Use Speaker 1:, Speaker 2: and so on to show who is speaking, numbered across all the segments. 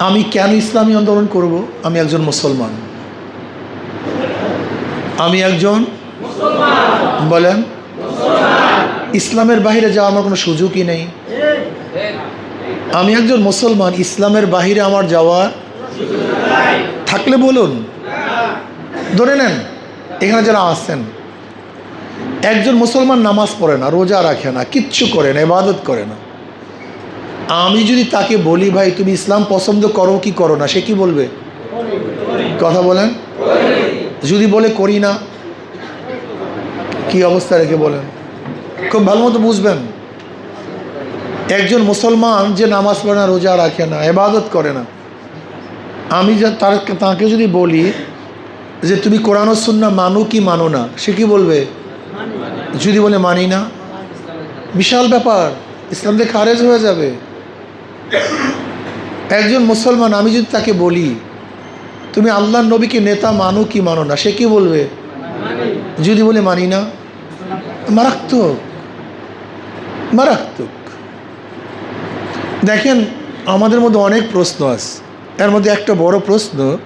Speaker 1: আমি কেন ইসলামী আন্দোলন করব? আমি একজন মুসলমান। আমি একজন বলেন। ইসলামের বাইরে যাওয়ার আমার কোনো সুযোগই নেই। আমি একজন মুসলমান, ইসলামের বাইরে আমার যাওয়া থাকলে বলুন। ধরে নেন, এখানে যারা আসছেন একজন মুসলমান নামাজ পড়ে না, রোজা রাখে না, কিচ্ছু করে না, ইবাদত করে না। আমি যদি তাকে বলি, ভাই, তুমি ইসলাম পছন্দ করো, কি করো না? সে কি বলবে? কথা বলেন। যদি বলে, করি না। কি অবস্থা রেখে বলেন। খুব ভালো মতো বুঝবেন। একজন মুসলমান যে নামাজ পড়ে না, রোজা রাখে না, এবাদত করে না। আমি যা, তার, তাকে যদি বলি যে, তুমি কোরআন সুন্না মানো কি মানো না? সে কি বলবে? যদি বলে, মানি না। বিশাল ব্যাপার। ইসলাম থেকে খারেজ হয়ে যাবে। একজন মুসলমান, আমি যদি তাকে বলি, তুমি আল্লাহ নবীকে নেতা মানো কি মানো না? সে কি বলবে? যদি বলে, মানি না। মারাত্মক মারাত্মক। দেখেন, আমাদের মধ্যে অনেক প্রশ্ন আছে। এর মধ্যে একটা বড় প্রশ্ন,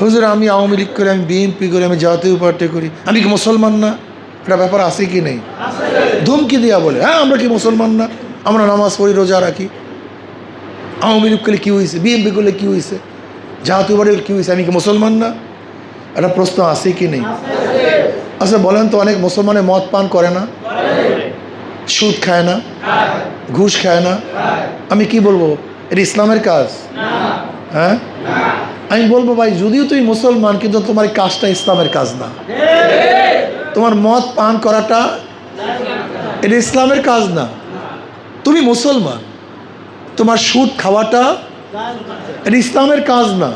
Speaker 1: হুজুর, আমি আওয়ামী লীগ করি, আমি বিএনপি করি, আমি জাতীয় পার্টি করি, আমি কি মুসলমান না? এটা ব্যাপার আছে কি নেই? ধুমকি দিয়া বলে হ্যাঁ আমরা কি মুসলমান না? আমরা নামাজ পড়ি, রোজা রাখি। আওয়ামী লীগ করলে কী হয়েছে? বিএনপি করলে কী হয়েছে? জাতীয় পার্টি কী হয়েছে? আমি কি মুসলমান না? একটা প্রশ্ন আছে কি নেই? আচ্ছা বলেন তো, অনেক মুসলমানে মদ পান করে না, সুদ খায় না, ঘুষ খায় না। আমি কি বলব? এটা ইসলামের কাজ। হ্যাঁ? আমি বলব ভাই, যদিও তুই মুসলমান, কিন্তু তোমার কাজটা ইসলামের কাজ না। তোমার মদ পান করাটা, এটা ইসলামের কাজ না। তুমি মুসলমান। তোমার সুদ খাওয়াটা এটা ইসলামের কাজ না।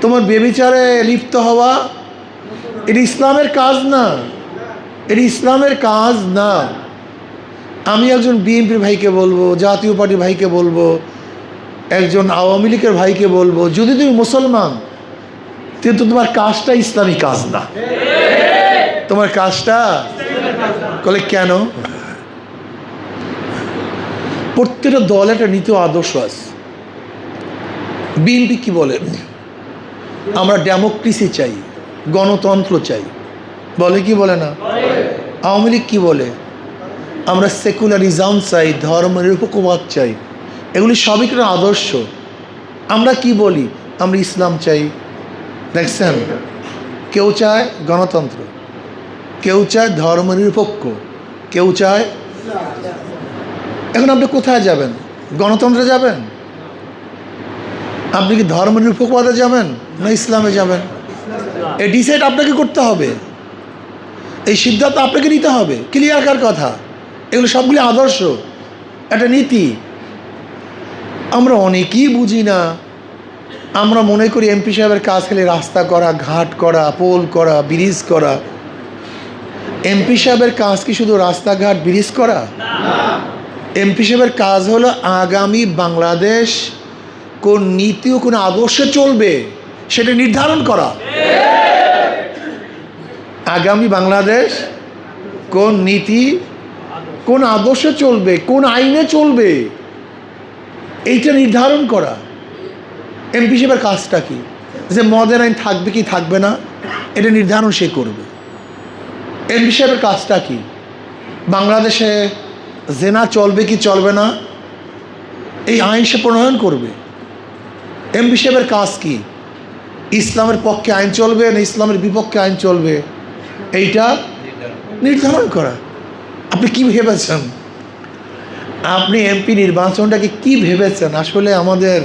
Speaker 1: তোমার বেবিচারে লিপ্ত হওয়া এটা ইসলামের কাজ না। এটা ইসলামের কাজ না। আমি একজন বিএনপির ভাইকে বলব, জাতীয় পার্টির ভাইকে বলব, একজন আওয়ামী লীগের ভাইকে বলব, যদি তুমি মুসলমান, কিন্তু তোমার কাজটা ইসলামী কাজ না। তোমার কাজটা, বলে কেন? প্রত্যেকটা দল একটা নীতি আদর্শ আছে। বিএনপি কি বলে? আমরা ডেমোক্রেসি চাই, গণতন্ত্র চাই। বলে কি বলে না? আওয়ামী লীগ কী বলে? আমরা সেকুলারিজম চাই, ধর্ম নিরপেক্ষবাদ চাই। এগুলি সবই একটা আদর্শ? আমরা কি বলি? আমরা ইসলাম চাই। দেখছেন? কেউ চায় গণতন্ত্র, কেউ চায় ধর্ম নিরপেক্ষ, কেউ চায় এখন আপনি কোথায় যাবেন? গণতন্ত্রে যাবেন? আপনি কি ধর্ম নিরপেক্ষবাদে যাবেন না ইসলামে যাবেন? এই ডিসাইড আপনাকে করতে হবে। এই সিদ্ধান্ত আপনাকে নিতে হবে। ক্লিয়ার কার কথা? এগুলো সবগুলি আদর্শ। একটা নীতি। আমরা অনেকেই বুঝি না। আমরা মনে করি এমপি সাহেবের কাজ খেলে রাস্তা করা, ঘাট করা, পোল করা, ব্রিজ করা। এমপি সাহেবের কাজ কি শুধু রাস্তাঘাট, ব্রিজ করা? এমপি সাহেবের কাজ হলো আগামী বাংলাদেশ কোন নীতি ও কোন আদর্শে চলবে সেটা নির্ধারণ করা। আগামী বাংলাদেশ কোন নীতি, কোন আদর্শে চলবে, কোন আইনে চলবে, এইটা নির্ধারণ করা। এমপি সাহেবের কাজটা কি? যে মদের আইন থাকবে কি থাকবে না, এটা নির্ধারণ সে করবে। এমপি সাহেবের কাজটা কি? বাংলাদেশে জেনা চলবে কি চলবে না? এই আইন সে প্রণয়ন করবে। এমপি সাহেবের কাজ কি? ইসলামের পক্ষে আইন চলবে না ইসলামের বিপক্ষে আইন চলবে? এইটা নির্ধারণ করা। আপনি কি ভেবেছেন? আপনি এমপি নির্বাচনটাকে কি ভেবেছেন? আসলে আমাদের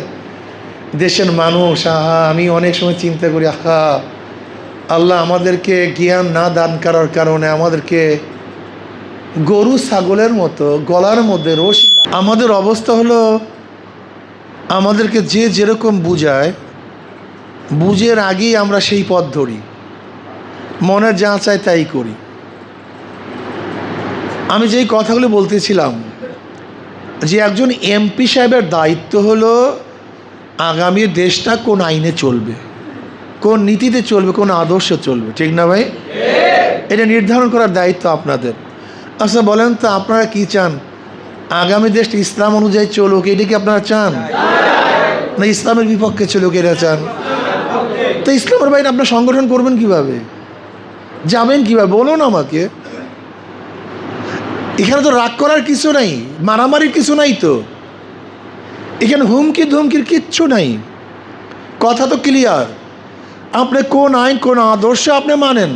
Speaker 1: দেশের মানুষ, আহা, আমি অনেক সময় চিন্তা করি, আহা, আল্লাহ আমাদেরকে জ্ঞান না দান করার কারণে আমাদেরকে গরু, ছাগলের মতো, গলার মধ্যে রশি আমাদের অবস্থা হলো, আমাদেরকে যে যেরকম বুঝায়, বুঝের আগেই আমরা সেই পথ ধরি। মনে যা চায় তাই করি। আমি যেই কথাগুলো বলতেছিলাম, যে একজন এমপি সাহেবের দায়িত্ব হলো আগামী দেশটা কোন আইনে চলবে, কোন নীতিতে চলবে, কোন আদর্শে চলবে। ঠিক না ভাই? এটা নির্ধারণ করার দায়িত্ব আপনাদের। আচ্ছা বলেন তো আপনারা কি চান? আগামী দেশটা ইসলাম অনুযায়ী চলুক, এটা কি আপনারা চান? না, ইসলামের বিপক্ষে চলে গেলে চান। তো ইসলামের বাইরে আপনার সংগঠন করবেন কীভাবে? যাবেন কীভাবে? বলুন আমাকে। এখানে তো রাগ করার কিছু নাই, মারামারির কিছু নাই তো। এখানে হুমকি, ধুমকির কিচ্ছু নাই। কথা তো ক্লিয়ার আপনি কোন আইন, কোন আদর্শ আপনি মানেন?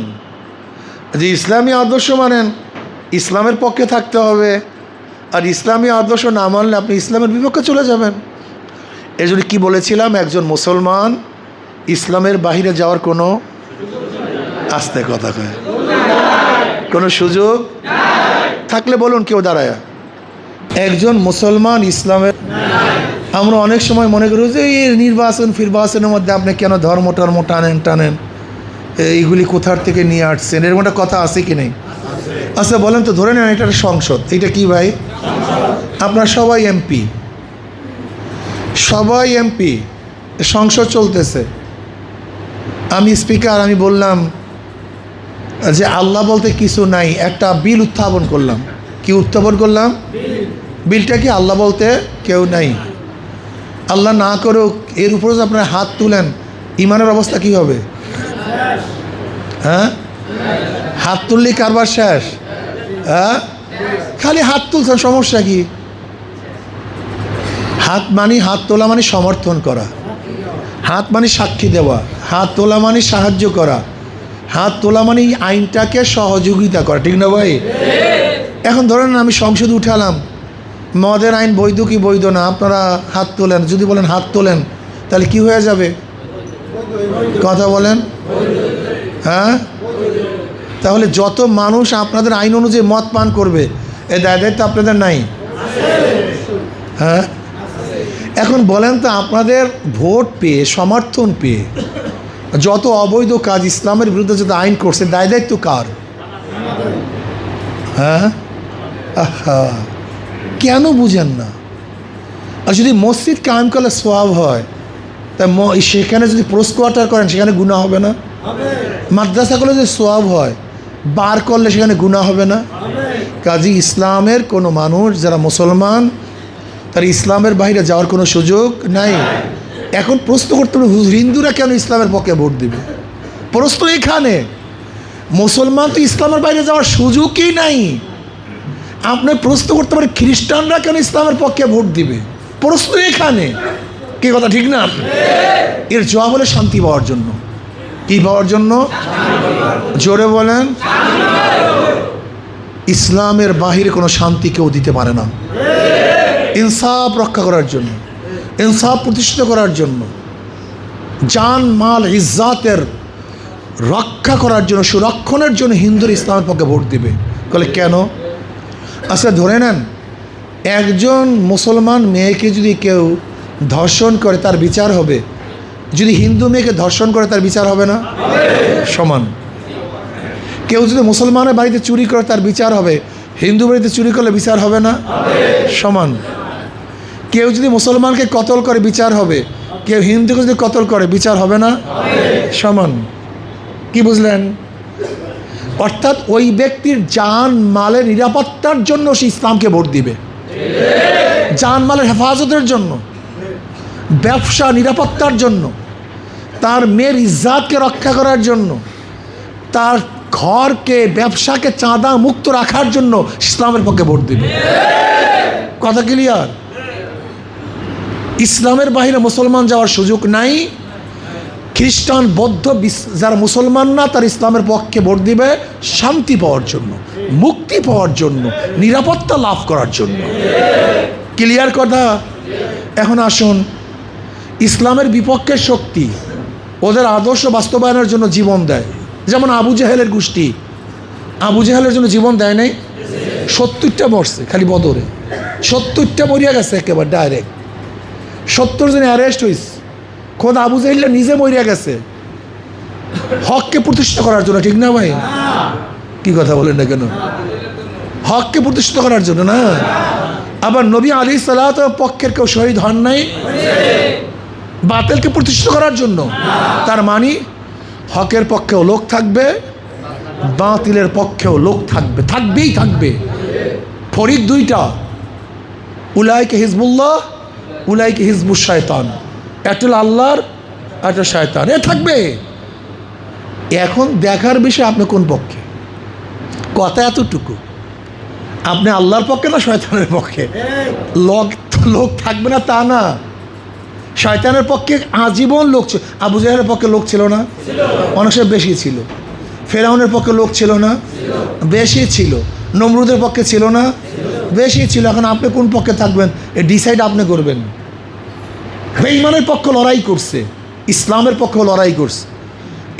Speaker 1: যে ইসলামী আদর্শ মানেন ইসলামের পক্ষে থাকতে হবে। আর ইসলামী আদর্শ না মানলে আপনি ইসলামের বিপক্ষে চলে যাবেন। এই জন্য কী বলেছিলাম? একজন মুসলমান ইসলামের বাহিরে যাওয়ার কোনো আস্তে কথা কয়। কোনো সুযোগ? থাকলে বলুন কেউ দাঁড়ায়। একজন মুসলমান ইসলামের আমরা অনেক সময় মনে করি যে এই নির্বাচন ফিরবাচনের মধ্যে আপনি কেন ধর্ম টর্ম টানেন টানেন, এইগুলি কোথার থেকে নিয়ে আসছেন? এরকম একটা কথা আছে কি নেই? আচ্ছা বলেন তো, ধরে নেন এটা সংসদ। এটা কি ভাই? আপনার সবাই এমপি। সবাই এমপি। সংসদ চলতেছে। আমি স্পিকার, আমি বললাম যে আল্লাহ বলতে কিছু নাই, একটা বিল উত্থাপন করলাম। কি উত্থাপন করলাম? বিলটা কি আল্লাহ বলতে কেউ নাই। আল্লাহ না করুক, এর উপরে আপনার হাত তুলেন, ইমানের অবস্থা কি হবে? হ্যাঁ? হাত তুললেই কারবার শেষ। হ্যাঁ? খালি হাত তুলছেন, সমস্যা কি? হাত মানি, হাত তোলা মানে সমর্থন করা। হাত মানে সাক্ষী দেওয়া, হাত তোলা মানে সাহায্য করা, হাত তোলা মানে আইনটাকে সহযোগিতা করা, ঠিক না ভাই? এখন ধরেন আমি সংসদ উঠালাম, মদের আইন বৈধ কি বৈধ না? আপনারা হাত তোলেন, যদি বলেন হাত তোলেন, তাহলে কি হয়ে যাবে? কথা বলেন। হ্যাঁ? তাহলে যত মানুষ আপনাদের আইন অনুযায়ী মদ পান করবে, এ দায় দায়িত্ব আপনাদের নাই। হ্যাঁ? এখন বলেন তো, আপনাদের ভোট পেয়ে, সমর্থন পেয়ে, যত অবৈধ কাজ ইসলামের বিরুদ্ধে যত আইন করছে, দায় দায়িত্ব কার? হ্যাঁ? কেন বুঝেন না? আর যদি মসজিদ কায়েম করলে সোয়াব হয় তা সেখানে যদি পোস্ট কোয়ার্টার করেন, সেখানে গুণা হবে না? মাদ্রাসা করলে যদি সোয়াব হয় বার করলে সেখানে গুণা হবে না। কাজী ইসলামের কোনো মানুষ যারা মুসলমান, তার ইসলামের বাইরে যাওয়ার কোনো সুযোগ নাই। এখন প্রশ্ন করতে হবে হিন্দুরা কেন ইসলামের পক্ষে ভোট দিবে? প্রশ্ন এখানে, মুসলমান তো ইসলামের বাইরে যাওয়ার সুযোগই নাই। আপনি প্রশ্ন করতে পারেন, খ্রিস্টানরা কেন ইসলামের পক্ষে ভোট দিবে? প্রশ্ন এখানে। কি কথা, ঠিক না? এর জবাব হলে শান্তি পাওয়ার জন্য। কি পাওয়ার জন্য? জোরে বলেন। ইসলামের বাহিরে কোনো শান্তি কেউ দিতে পারে না। ইনসাফ রক্ষা করার জন্য, ইনসাফ প্রতিষ্ঠিত করার জন্য, জান, মাল, ইজ্জাতের রক্ষা করার জন্য, সুরক্ষণের জন্য হিন্দুর ইসলামের পক্ষে ভোট দিবে। বলে কেন? আচ্ছা ধরে নেন, একজন মুসলমান মেয়েকে যদি কেউ ধর্ষণ করে, তার বিচার হবে যদি হিন্দু মেয়েকে ধর্ষণ করে, তার বিচার হবে না? সমান। কেউ যদি মুসলমানের বাড়িতে চুরি করে, তার বিচার হবে। হিন্দু বাড়িতে চুরি করলে বিচার হবে না? সমান। কেউ যদি মুসলমানকে কতল করে, বিচার হবে। কেউ হিন্দুকে যদি কতল করে, বিচার হবে না? সমান। কি বুঝলেন? অর্থাৎ ওই ব্যক্তির জান, মালের নিরাপত্তার জন্য সে ইসলামকে ভোট দিবে। জান, মালের হেফাজতের জন্য। ব্যবসা নিরাপত্তার জন্য, তার মেয়ের ইজ্জাতকে রক্ষা করার জন্য, তার ঘরকে, ব্যবসাকে চাঁদা মুক্ত রাখার জন্য ইসলামের পক্ষে ভোট দিবে। কথা ক্লিয়ার ইসলামের বাহিরে মুসলমান যাওয়ার সুযোগ নাই। খ্রিস্টান, বৌদ্ধ যারা মুসলমান না, তার ইসলামের পক্ষে ভোট দিবে শান্তি পাওয়ার জন্য, মুক্তি পাওয়ার জন্য, নিরাপত্তা লাভ করার জন্য। ক্লিয়ার কথা? এখন আসুন ইসলামের বিপক্ষের শক্তি ওদের আদর্শ বাস্তবায়নের জন্য জীবন দেয়। যেমন আবু জাহেলের গোষ্ঠী। আবু জাহেলের জন্য জীবন দেয় নাই। সত্তরটা মরছে খালি বদরে। সত্তরটা মরিয়া গেছে একেবারে ডাইরেক্ট সত্তর জন অ্যারেস্ট হয়েছে খোদ আবু জাহিল্লা নিজে মরিয়া গেছে। হককে প্রতিষ্ঠা করার জন্য, ঠিক না ভাই? কি কথা বলেন না কেন? হককে প্রতিষ্ঠিত করার জন্য না? আবার নবী আলী সালাত পক্ষের কেউ শহীদ হন নাই? বাতিলকে প্রতিষ্ঠিত করার জন্য। তার মানে হকের পক্ষেও লোক থাকবে, বাতিলের পক্ষেও লোক থাকবে, থাকবেই থাকবে। ফরিক দুইটা, উলাইকে হিজবুল্লাহ, উলাইকে হিজবুল শয়তান। একটা আল্লাহর একটা শয়তান। এ থাকবে। এখন দেখার বিষয়, আপনি কোন পক্ষে? কথা এতটুকু। আপনি আল্লাহর পক্ষে না শয়তানের পক্ষে? লোক লোক থাকবে না তা না। শয়তানের পক্ষে আজীবন লোক ছিল আবু জাহেলের পক্ষে লোক ছিল না। অনেক সময় বেশি ছিল। ফেরাউনের পক্ষে লোক ছিল না। বেশি ছিল। নমরুদের পক্ষে ছিল না। বেশি ছিল। এখন আপনি কোন পক্ষে থাকবেন? এ ডিসাইড আপনি করবেন। বেঈমানের পক্ষে লড়াই করছে। ইসলামের পক্ষে লড়াই করছে।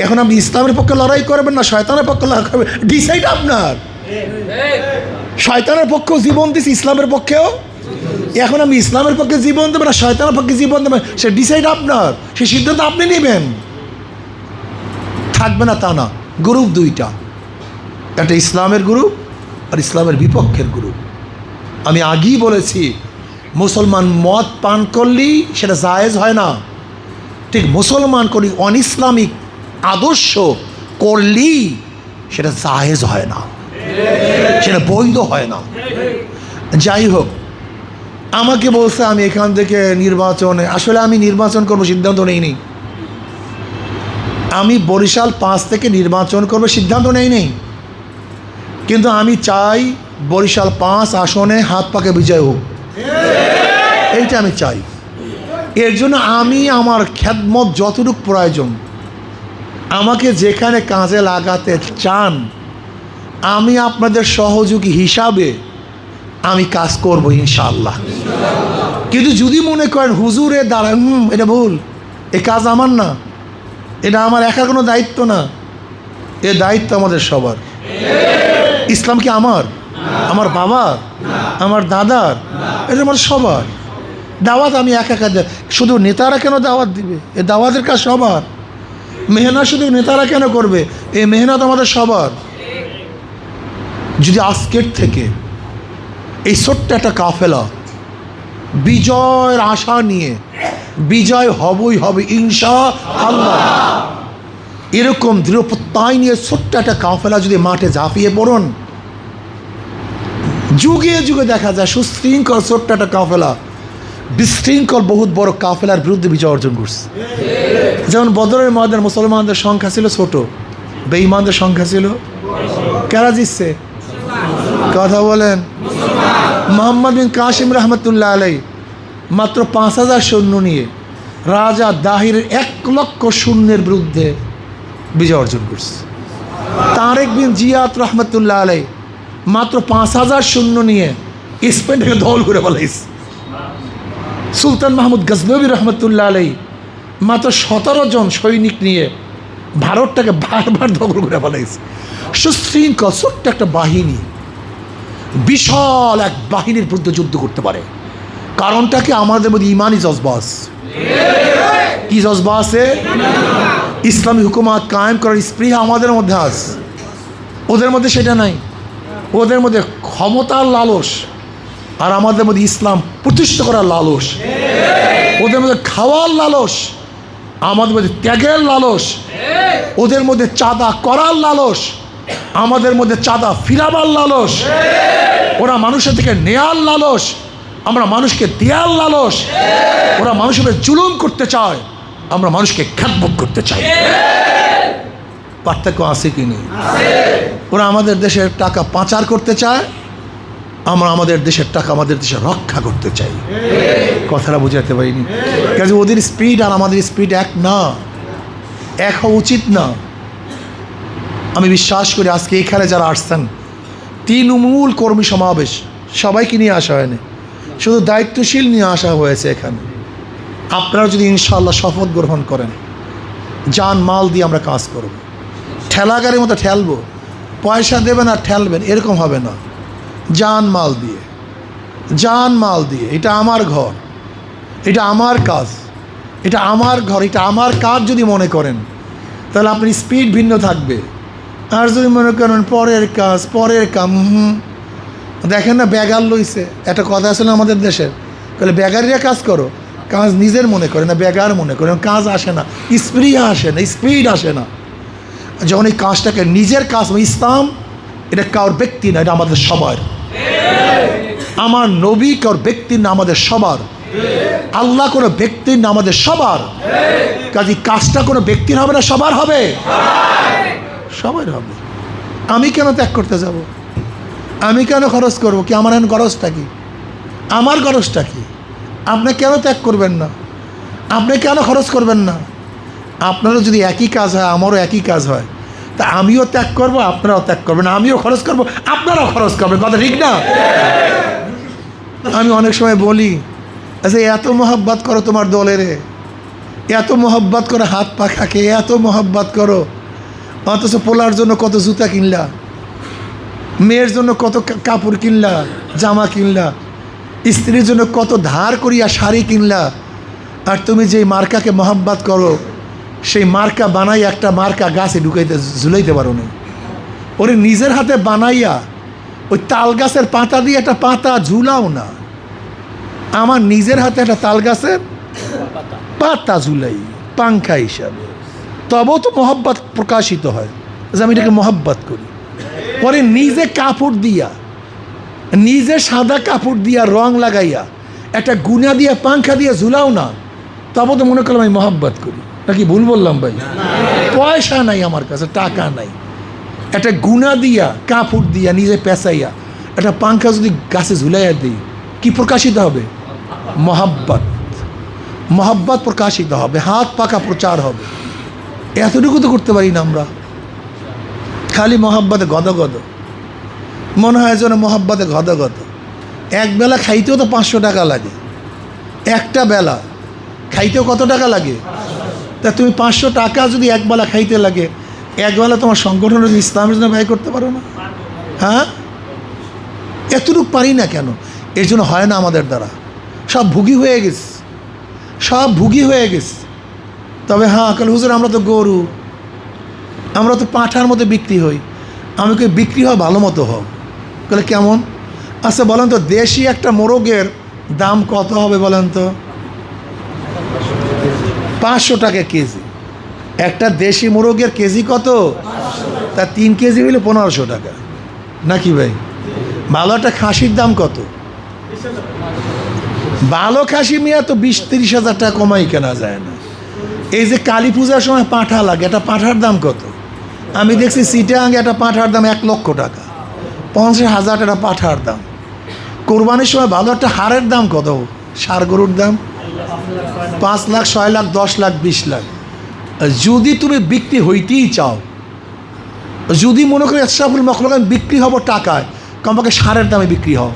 Speaker 1: এখন আপনি ইসলামের পক্ষে লড়াই করবেন না শয়তানের পক্ষে লড়াই করবেন? ডিসাইড আপনার। শয়তানের পক্ষেও জীবন দিছি ইসলামের পক্ষেও এখন আমি ইসলামের পক্ষে জীবন দেবেন না, শয়তানের পক্ষে জীবন দেবেন সে ডিসাইড আপনার, সে সিদ্ধান্ত আপনি নেবেন। থাকবে না তা না গ্রুপ দুইটা। একটা ইসলামের গ্রুপ আর ইসলামের বিপক্ষের গ্রুপ আমি আগেই বলেছি, মুসলমান মদ পান করলেই সেটা জায়েজ হয় না। ঠিক মুসলমান করি অন ইসলামিক আদর্শ করলেই সেটা জায়েজ হয় না। সেটা বৈধ হয় না। যাই হোক আমাকে বলছে, আমি এখান থেকে নির্বাচনে আসলে আমি নির্বাচন করব, সিদ্ধান্ত নেইনি। আমি বরিশাল পাঁচ থেকে নির্বাচন করব, সিদ্ধান্ত নেই নেই কিন্তু আমি চাই বরিশাল পাঁচ আসনে হাত পাকে বিজয় হোক। এইটা আমি চাই। এর জন্য আমি আমার খ্যাতমত যতটুকু প্রয়োজন, আমাকে যেখানে কাজে লাগাতে চান, আমি আপনাদের সহযোগী হিসাবে আমি কাজ করব ইনশাল্লাহ কিন্তু যদি মনে করেন, হুজুরে দাঁড়ায় হুম, এটা ভুল। এ কাজ আমার না। এটা আমার একার কোনো দায়িত্ব না। এ দায়িত্ব আমাদের সবার। ইসলাম কি আমার? আমার বাবার আমার দাদার এটা আমার সবার। দাওয়াত আমি একা একা শুধু নেতারা কেন দাওয়াত দিবে? এ দাওয়াতের কাজ সবার। মেহনত শুধু নেতারা কেন করবে? এই মেহনত আমাদের সবার। যদি আজকের থেকে এই ছোট্ট একটা কাফেলা। বিজয়ের আশা নিয়ে, বিজয় হবই হবে ইনশা আল্লাহ এরকম দৃঢ় প্রত্যয় নিয়ে ছোট্ট একটা কাফেলা যদি মাঠে ঝাঁপিয়ে পড়ুন, যুগে যুগে দেখা যায় সুশৃঙ্খল ছোট্ট একটা কাফেলা। বিশৃঙ্খল বহুত বড় কাফেলার বিরুদ্ধে বিজয় অর্জন করছে। যেমন বদরের ময়দান মুসলমানদের সংখ্যা ছিল ছোট, বেঈমানদের সংখ্যা ছিল। কারা জিতছে? কথা বলেন। মোহাম্মদ বিন কাসিম রহমতুল্লাহ আলাই মাত্র পাঁচ হাজার সৈন্য নিয়ে রাজা দাহিরের এক লক্ষ শূন্যের বিরুদ্ধে বিজয় অর্জন করছে। তারেক বিন জিয়াত রহমতুল্লাহ আলাই মাত্র পাঁচ হাজার শূন্য নিয়ে স্পেন থেকে দল করে বলাইছে সুলতান মাহমুদ গজনবী রহমতুল্লাহ আলাই মাত্র সতেরো জন সৈনিক নিয়ে ভারতটাকে বারবার দখল করে ফেলাইছে সুশৃঙ্খল, ছোট্ট একটা বাহিনী। বিশাল এক বাহিনীর বিরুদ্ধে যুদ্ধ করতে পারে। কারণটা কি? আমাদের মধ্যে ইমানই জজবাস কি জজবা আছে ইসলামী হুকুমাত কায়েম করার স্পৃহা আমাদের মধ্যে আছে ওদের মধ্যে সেটা নাই। ওদের মধ্যে ক্ষমতার লালস আর আমাদের মধ্যে ইসলাম প্রতিষ্ঠা করার লালস। ওদের মধ্যে খাওয়ার লালস, আমাদের মধ্যে ত্যাগের লালস, ওদের মধ্যে চাঁদা করার লালস আমাদের মধ্যে চাঁদা ফিরাবার লালস। ওরা মানুষের থেকে নেয়ার লালস। আমরা মানুষকে দেয়ার লালস। ওরা মানুষের জুলুম করতে চায়। আমরা মানুষকে খ্যাতভোগ করতে চাই। পার্থক্য আছে কি নেই? ওরা আমাদের দেশের টাকা পাচার করতে চায়। আমরা আমাদের দেশের টাকা আমাদের দেশে রক্ষা করতে চাই। কথাটা বুঝাতে পারিনি। কাজে ওদের স্পিড আর আমাদের স্পিড এক না। এক হওয়া উচিত না। আমি বিশ্বাস করি আজকে এখানে যারা আসছেন, তৃণমূল কর্মী সমাবেশ, সবাইকে নিয়ে আসা হয়নি। শুধু দায়িত্বশীল নিয়ে আসা হয়েছে এখানে। আপনারা যদি ইনশাল্লাহ শপথ গ্রহণ করেন, যান মাল দিয়ে আমরা কাজ করব। ঠেলাগাড়ির মতো ঠেলবো, পয়সা দেবেন আর ঠেলবেন, এরকম হবে না। যান মাল দিয়ে, যান মাল দিয়ে, এটা আমার ঘর, এটা আমার কাজ, এটা আমার ঘর, এটা আমার কাজ যদি মনে করেন, তাহলে আপনার স্পিড ভিন্ন থাকবে। আর যদি মনে করেন পরের কাজ, পরের কাম দেখেন না ব্যাগার লইছে। একটা কথা না আমাদের দেশের? তাহলে ব্যাগারিরা কাজ করো। কাজ নিজের মনে করে না ব্যাগার মনে করে। কাজ আসে না। স্প্রিয়া আসে না, স্পিড আসে না। যখন এই কাজটাকে নিজের কাজ ইসলাম, এটা কার ব্যক্তি না, এটা আমাদের সবার। আমার নবী কারোর ব্যক্তি না, আমাদের সবার। আল্লাহ কোনো ব্যক্তির না, আমাদের সবার। কাজে কাজটা কোনো ব্যক্তির হবে না, সবার হবে। সবার হবে আমি কেন ত্যাগ করতে যাব? আমি কেন খরচ করব? কি আমার এখন খরচটা কি? আমার খরচটা কি? আপনি কেন ত্যাগ করবেন না? আপনি কেন খরচ করবেন না? আপনারও যদি একই কাজ হয়, আমারও একই কাজ হয়। তা আমিও ত্যাগ করব, আপনারাও ত্যাগ করবেন। আমিও খরচ করব, আপনারাও খরচ করবেন। কথা ঠিক না? আমি অনেক সময় বলি আচ্ছা এত মোহাব্বত করো তোমার দলের। এত মোহাব্বত করো হাত পাখাকে এত মোহাব্বত করো। অথচ পোলার জন্য কত জুতা কিনলা, মেয়ের জন্য কত কাপড় কিনলা, জামা কিনলা, স্ত্রীর জন্য কত ধার করিয়া শাড়ি কিনলা। আর তুমি যেই মার্কাকে মহাব্বাত করো, সেই মার্কা বানাই একটা মার্কা গাছে ঢুকাইতে ঝুলাইতে পারো না ওরে নিজের হাতে বানাইয়া ওই তাল গাছের পাতা দিয়ে একটা পাতা ঝুলাও না। আমার নিজের হাতে একটা তাল গাছের পাতা ঝুলাই, পাংখা হিসাবে। তবেও তো মহব্বত প্রকাশিত হয়। যে আমি এটাকে মহব্বত করি। পরে নিজে কাপড় দিয়া, নিজে সাদা কাপড় দিয়া রং লাগাইয়া, একটা গুনা দিয়া, পাংখা দিয়া ঝুলাও না তবে তো মনে করলাম আমি মহব্বত করি। নাকি ভুল বললাম ভাই? পয়সা নাই আমার কাছে, টাকা নাই। একটা গুনা দিয়া, কাপড় দিয়া, নিজে পেঁচাইয়া, একটা পাংখা যদি গাছে ঝুলাইয়া দিই, কি প্রকাশিত হবে? মহাব্বত। মহাব্বত প্রকাশিত হবে, হাত পাকা প্রচার হবে। এতটুকু তো করতে পারি না আমরা। খালি মহাব্বতে গদ গদ মনে হয় যেন মহাব্বতে গদ গদ এক বেলা খাইতেও তো পাঁচশো টাকা লাগে। একটা বেলা। খাইতেও কত টাকা লাগে? তা তুমি পাঁচশো টাকা যদি একবেলা খাইতে লাগে একবেলা তোমার সংগঠনের ইসলামের জন্য ব্যয় করতে পারো না? হ্যাঁ? এতটুকু পারি না কেন? এর জন্য হয় না আমাদের দ্বারা। সব ভুগি হয়ে গেছে। সব ভুগি হয়ে গেছে। তবে হ্যাঁ কাল হুজুর, আমরা তো গরু। আমরা তো পাঁঠার মতো বিক্রি হই। আমি কই, বিক্রি হয় ভালো মতো হোক বলে কেমন? আচ্ছা বলেন তো, দেশি একটা মোরগের দাম কত হবে বলেন তো? পাঁচশো টাকা কেজি। একটা দেশি মোরগের কেজি কত? তা তিন কেজি হইলে পনেরোশো টাকা। নাকি ভাই? ভালো একটা খাসির দাম কত? ভালো খাসি মিয়া তো বিশ তিরিশ হাজার টাকা কমাই কেনা যায় না। এই যে কালী পূজার সময় পাঁঠা লাগে, একটা পাঁঠার দাম কত? আমি দেখছি সিটাং একটা পাঁঠার দাম এক লক্ষ টাকা। পঞ্চাশ হাজার টাকা পাঁঠার দাম। কোরবানির সময় ভালো একটা হারের দাম কত? সার গরুর দাম? পাঁচ লাখ, ছয় লাখ, দশ লাখ, বিশ লাখ। যদি তুমি বিক্রি হইতেই চাও, যদি মনে করি এসরাফুল মখলক আমি বিক্রি হব টাকায়, কমপক্ষে সারের দামে বিক্রি হও।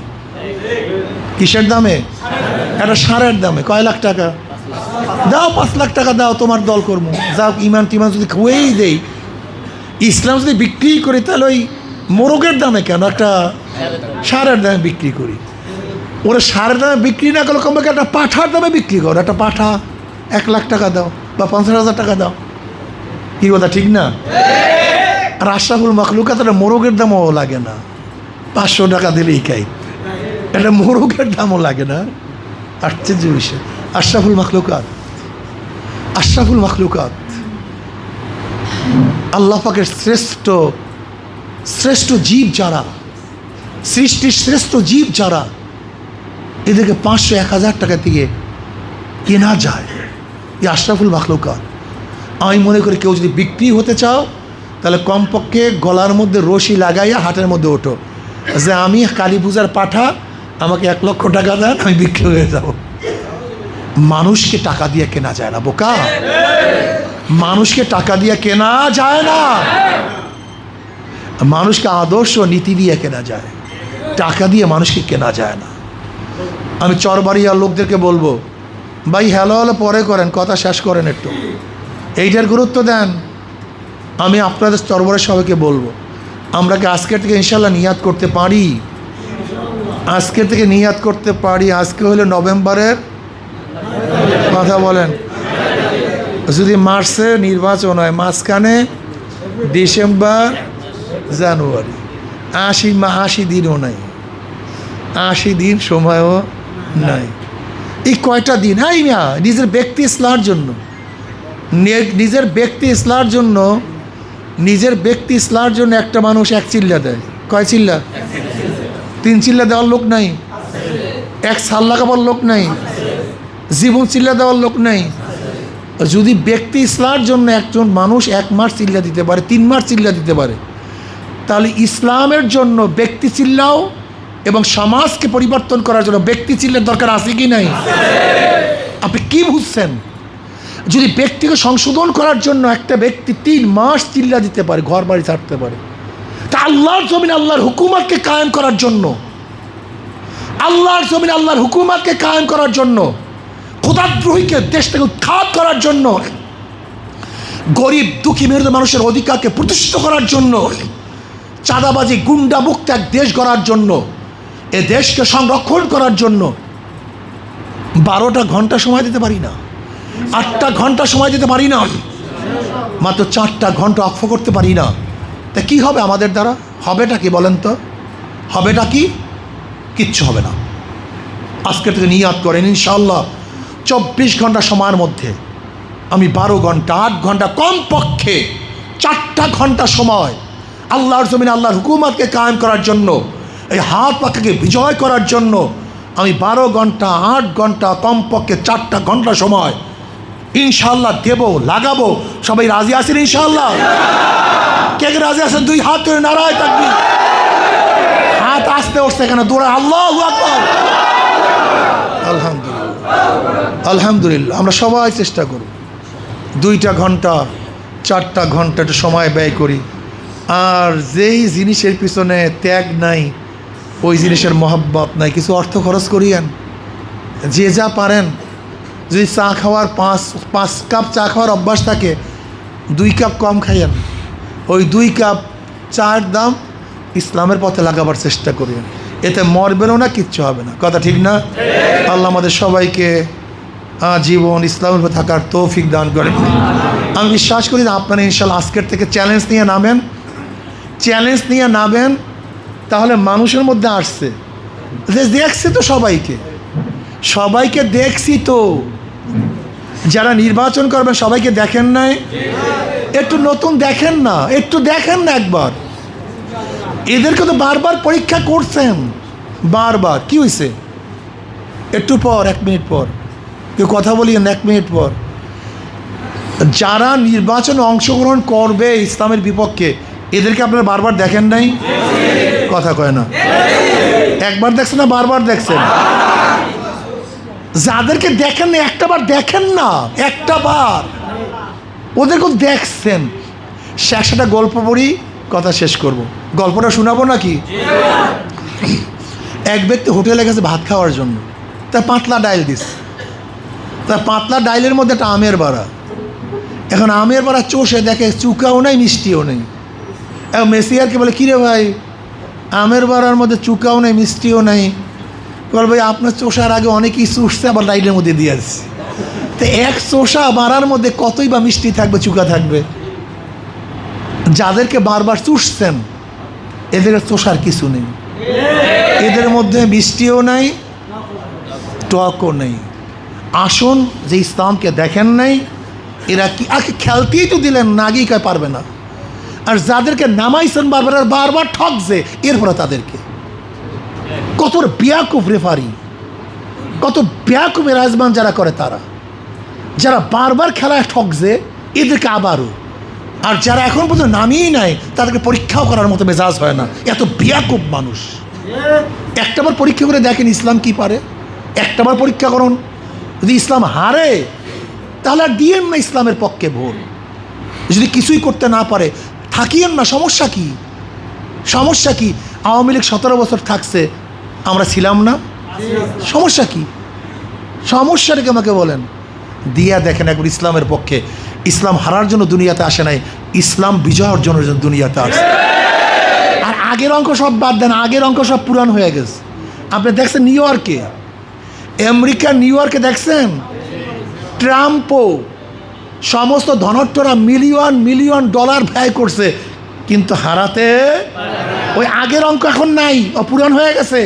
Speaker 1: কিসের দামে? একটা সারের দামে। কয় লাখ টাকা? দাও পাঁচ লাখ টাকা দাও, তোমার দল কর্ম যাও, ইমান টিমান যদি খুয়েই দেই, ইসলাম যদি বিক্রি করি, তাহলে ওই মোরগের দামে কেন? একটা সারের দামে বিক্রি করি। ওরা সারের দামে বিক্রি না করলে কমপক্ষে একটা পাঠার দামে বিক্রি করো। একটা পাঠা, এক লাখ টাকা দাও বা পঞ্চাশ হাজার টাকা দাও। কি কথা, ঠিক না? আর আশরাফুল মখলুকাত একটা মোরগের দামও লাগে না। পাঁচশো টাকা দিলেই খাই একটা মোরগের দামও লাগে না। আশ্চর্য বিষয়। আশরাফুল মখলুকাত। আশরাফুল মখলুকাত। আল্লাহ পাকের শ্রেষ্ঠ শ্রেষ্ঠ জীব যারা, সৃষ্টির শ্রেষ্ঠ জীব যারা, এদেরকে পাঁচশো এক হাজার টাকা দিয়ে কেনা যায়। এই আশরাফুল মখলুকাত। আমি মনে করি কেউ যদি বিক্রি হতে চাও, তাহলে কমপক্ষে গলার মধ্যে রশি লাগাইয়া হাটের মধ্যে ওঠো। যে আমি কালী পূজার পাঠা, আমাকে এক লক্ষ টাকা দেন, আমি বিক্রি হয়ে যাব। মানুষকে টাকা দিয়ে কেনা যায় না, বোকা। মানুষকে টাকা দিয়ে কেনা যায় না। মানুষকে আদর্শ নীতি দিয়ে কেনা যায়। টাকা দিয়ে মানুষকে কেনা যায় না। আমি চরবাড়িয়ার লোকদেরকে বলব, ভাই হ্যালো হ্যালো পরে করেন, কথা শেষ করেন একটু। এইটার গুরুত্ব দেন। আমি আপনাদের চরবরের সবাইকে বলব, আমরা কি আজকের থেকে ইনশাল্লাহ নিয়াত করতে পারি? আজকের থেকে নিয়াত করতে পারি, আজকে হলো নভেম্বরের কথা বলেন। যদি মার্চে নির্বাচন হয়, মাঝখানে ডিসেম্বর, জানুয়ারি। আশি মা, আশি দিনও নাই। আশি দিন সময়ও নাই। এই কয়টা দিন? হ্যাঁ মিয়া, নিজের ব্যক্তি ইসলার জন্য। নিজের ব্যক্তি ইসলার জন্য, নিজের ব্যক্তি ইসলার জন্য একটা মানুষ এক চিল্লা দেয়। কয় চিল্লা? তিন চিল্লা দেওয়ার লোক নাই। এক সাল লাগাবার লোক নাই। জীবন চিল্লা দেওয়ার লোক নেই। যদি ব্যক্তি ইসলামের জন্য একজন মানুষ এক মাস চিল্লা দিতে পারে, তিন মাস চিল্লা দিতে পারে, তাহলে ইসলামের জন্য ব্যক্তি চিল্লাও এবং সমাজকে পরিবর্তন করার জন্য ব্যক্তি চিল্লার দরকার আছে কি নাই? আপনি কি বুঝছেন? যদি ব্যক্তিকে সংশোধন করার জন্য একটা ব্যক্তি তিন মাস চিল্লা দিতে পারে, ঘর বাড়ি ছাড়তে পারে, তা আল্লাহর জমিন আল্লাহর হুকুমাতকে কায়েম করার জন্য, আল্লাহর জমিন আল্লাহর হুকুমাতকে কায়েম করার জন্য খোদাদ্রোহীকে দেশ থেকে উৎখাত করার জন্য, গরিব, দুঃখী মেহনত মানুষের অধিকারকে প্রতিষ্ঠিত করার জন্য, চাঁদাবাজি গুন্ডা মুক্ত এক দেশ গড়ার জন্য, এ দেশকে সংরক্ষণ করার জন্য বারোটা ঘণ্টা সময় দিতে পারি না। আটটা ঘণ্টা সময় দিতে পারি না। মাত্র চারটা ঘণ্টা অক্ষ করতে পারি না। তা কি হবে আমাদের দ্বারা? হবেটা কি বলেন তো? হবেটা কি? কিচ্ছু হবে না। আজকে থেকে নিয়াদ করেন ইনশাল্লাহ চব্বিশ ঘণ্টা সময়ের মধ্যে আমি বারো ঘণ্টা, আট ঘণ্টা, কমপক্ষে চারটা ঘণ্টা সময় আল্লাহর জমিন আল্লাহর হুকুমাতকে কায়েম করার জন্য, এই হাত পাখাকে বিজয় করার জন্য আমি বারো ঘণ্টা, আট ঘণ্টা, কমপক্ষে চারটা ঘণ্টা সময় ইনশাল্লাহ দেব, লাগাবো। সবাই রাজি আছেন ইনশাল্লাহ কে কে রাজি আছেন? দুই হাত ধরে নাড়ায় থাকবি। হাত আসতে উঠছে কেন? দৌড়া আল্লাহ আলহামদুলিল্লাহ। আলহামদুলিল্লাহ, আমরা সবাই চেষ্টা করব। দুইটা ঘণ্টা, চারটা ঘণ্টা একটু সময় ব্যয় করি। আর যেই জিনিসের পিছনে ত্যাগ নাই, ওই জিনিসের মহব্বত নাই, কিছু অর্থ খরচ করিয়েন। যে যা পারেন, যদি চা খাওয়ার পাঁচ পাঁচ কাপ চা খাওয়ার অভ্যাস থাকে, দুই কাপ কম খাইয়েন। ওই দুই কাপ চার দাম ইসলামের পথে লাগাবার চেষ্টা করিয়েন। এতে মরবেনও না, কিচ্ছু হবে না। কথা ঠিক না? আল্লাহ আমাদের সবাইকে জীবন, ইসলামের উপর থাকার তৌফিক দান করেন আমি বিশ্বাস করি যে আপনারা ইনশাল্লাহ আজকের থেকে চ্যালেঞ্জ নিয়ে নামেন। চ্যালেঞ্জ নিয়ে নামেন, তাহলে মানুষের মধ্যে আসছে। যে দেখছে তো সবাইকে। সবাইকে দেখছি তো। যারা নির্বাচন করবেন সবাইকে দেখেন নাই। একটু নতুন দেখেন না, একটু দেখেন না একবার। এদেরকে তো বারবার পরীক্ষা করছেন। বারবার। কি হয়েছে একটু পর, এক মিনিট পর। কেউ কথা বলিয়েন, এক মিনিট পর। যারা নির্বাচনে অংশগ্রহণ করবে ইসলামের বিপক্ষে, এদেরকে আপনারা বারবার দেখেন নাই? কথা কয় না। একবার দেখছেন না, বারবার দেখছেন? যাদেরকে দেখেন না একটা বার দেখেন না, একটা বার। ওদেরকে দেখছেন। সে একটা গল্প পড়ি কথা শেষ করব। গল্পটা শোনাবো নাকি? এক ব্যক্তি হোটেলে গেছে ভাত খাওয়ার জন্য। তা পাতলা ডাইল দিস। তা পাতলা ডাইলের মধ্যে একটা আমের বাড়া। এখন আমের বাড়া চষে দেখে চুকাও নাই, মিষ্টিও নেই। এখন মেসিয়ারকে বলে, কিরে ভাই, আমের বাড়ার মধ্যে চুকাও নেই, মিষ্টিও নেই। বল, ভাই, আপনার চষার আগে অনেকেই চুষছে, আবার ডাইলের মধ্যে দিয়ে আসছে। তো এক চষা মারার মধ্যে কতই বা মিষ্টি থাকবে, চুকা থাকবে? যাদেরকে বারবার চুষছেন, এদের চষার কিছু নেই। এদের মধ্যে মিষ্টিও নাই, টকও নেই। আসুন, যে ইসলামকে দেখেন নাই, এরা কি আগে খেলতেই তো দিলেন না আগেই কয় পারবে না। আর যাদেরকে নামাইছেন বারবার, আর বারবার ঠকছে, এরপরে তাদেরকে। কত বিয়াকুব রেফারি, কত বিয়াকুব রাজমান যারা করে তারা। যারা বারবার খেলায় ঠকছে, এদেরকে আবারও। আর যারা এখন পর্যন্ত নামিয়েই নাই, তাদেরকে পরীক্ষাও করার মতো মেজাজ হয় না। এত বিয়াকুব মানুষ। একটাবার পরীক্ষা করে দেখেন ইসলাম কি পারে। একটাবার পরীক্ষা করুন। যদি ইসলাম হারে, তাহলে আর দিয়েন না ইসলামের পক্ষে ভোট যদি কিছুই করতে না পারে, থাকিয়েন না। সমস্যা কি? সমস্যা কি? আওয়ামী লীগ সতেরো বছর থাকছে, আমরা ছিলাম না। সমস্যা কি? সমস্যাটাকে আমাকে বলেন। দিয়া দেখেন একবার ইসলামের পক্ষে। ইসলাম হারার জন্য দুনিয়াতে আসে নাই, ইসলাম বিজয়ের জন্য দুনিয়াতে আসে। আর আগের অঙ্ক সব বাদ দেন, আগের অঙ্ক সব পুরান হয়ে গেছে। আপনি দেখছেন নিউ ইয়র্কে? আমেরিকার নিউ ইয়র্কে দেখছেন? ট্রাম্পও সমস্ত ধনট্টরা মিলিয়ন মিলিয়ন ডলার ব্যয় করছে, কিন্তু হারাতে ওই আগের অঙ্ক এখন নাই অপুরান হয়ে গেছে।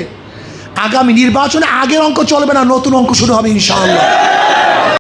Speaker 1: আগামী নির্বাচনে আগের অঙ্ক চলবে না, নতুন অঙ্ক শুরু হবে ইনশাআল্লাহ।